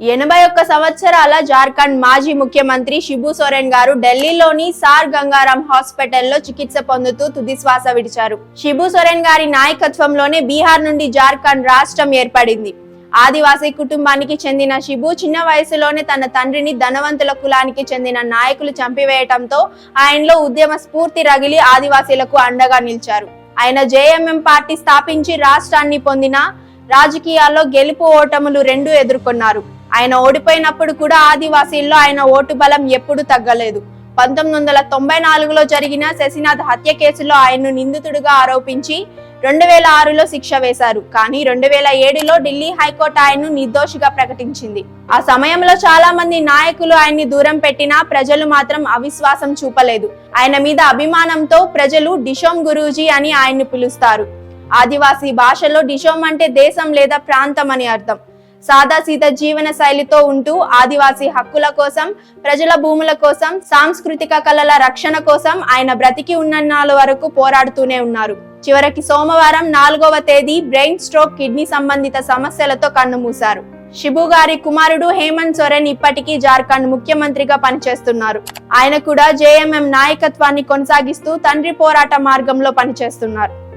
ఎనభై ఒక్క సంవత్సరాల జార్ఖండ్ మాజీ ముఖ్యమంత్రి షిబు సోరెన్ గారు ఢిల్లీలోని సార్ గంగారాం హాస్పిటల్లో చికిత్స పొందుతూ తుదిశ్వాస విడిచారు. షిబు సోరెన్ గారి నాయకత్వంలోనే బీహార్ నుండి జార్ఖండ్ రాష్ట్రం ఏర్పడింది. ఆదివాసీ కుటుంబానికి చెందిన షిబు చిన్న వయసులోనే తన తండ్రిని ధనవంతుల కులానికి చెందిన నాయకులు చంపివేయటంతో ఆయనలో ఉద్యమ స్ఫూర్తి రగిలి ఆదివాసీలకు అండగా నిలిచారు. ఆయన జేఎంఎం పార్టీ స్థాపించి రాష్ట్రాన్ని పొందిన రాజకీయాల్లో గెలుపు ఓటములు రెండు ఎదుర్కొన్నారు. ఆయన ఓడిపోయినప్పుడు కూడా ఆదివాసీల్లో ఆయన ఓటు బలం ఎప్పుడూ తగ్గలేదు. పంతొమ్మిది వందల తొంభై నాలుగులో జరిగిన శశినాథ్ హత్య కేసులో ఆయన్ను నిందితుడిగా ఆరోపించి రెండు వేల ఆరులో శిక్ష వేశారు. కానీ రెండు వేల ఏడులో ఢిల్లీ హైకోర్టు ఆయన్ను నిర్దోషిగా ప్రకటించింది. ఆ సమయంలో చాలా మంది నాయకులు ఆయన్ని దూరం పెట్టినా ప్రజలు మాత్రం అవిశ్వాసం చూపలేదు. ఆయన మీద అభిమానంతో ప్రజలు డిషోమ్ గురూజీ అని ఆయన్ని పిలుస్తారు. ఆదివాసీ భాషలో డిషోమ్ అంటే దేశం లేదా ప్రాంతం అని అర్థం. సాదాసీత జీవన శైలితో ఉంటూ ఆదివాసీ హక్కుల కోసం ప్రజల భూముల కోసం సాంస్కృతిక కళల రక్షణ కోసం ఆయన బ్రతికి ఉన్నన్నాళ్ళ వరకు పోరాడుతూనే ఉన్నారు. చివరికి సోమవారం నాలుగవ తేదీ బ్రెయిన్ స్ట్రోక్ కిడ్నీ సంబంధిత సమస్యలతో కన్నుమూశారు షిబు గారి కుమారుడు హేమంత్ సోరెన్ ఇప్పటికీ జార్ఖండ్ ముఖ్యమంత్రిగా పనిచేస్తున్నారు. ఆయన కూడా జేఎంఎం నాయకత్వాన్ని కొనసాగిస్తూ తండ్రి పోరాట మార్గంలో పనిచేస్తున్నారు.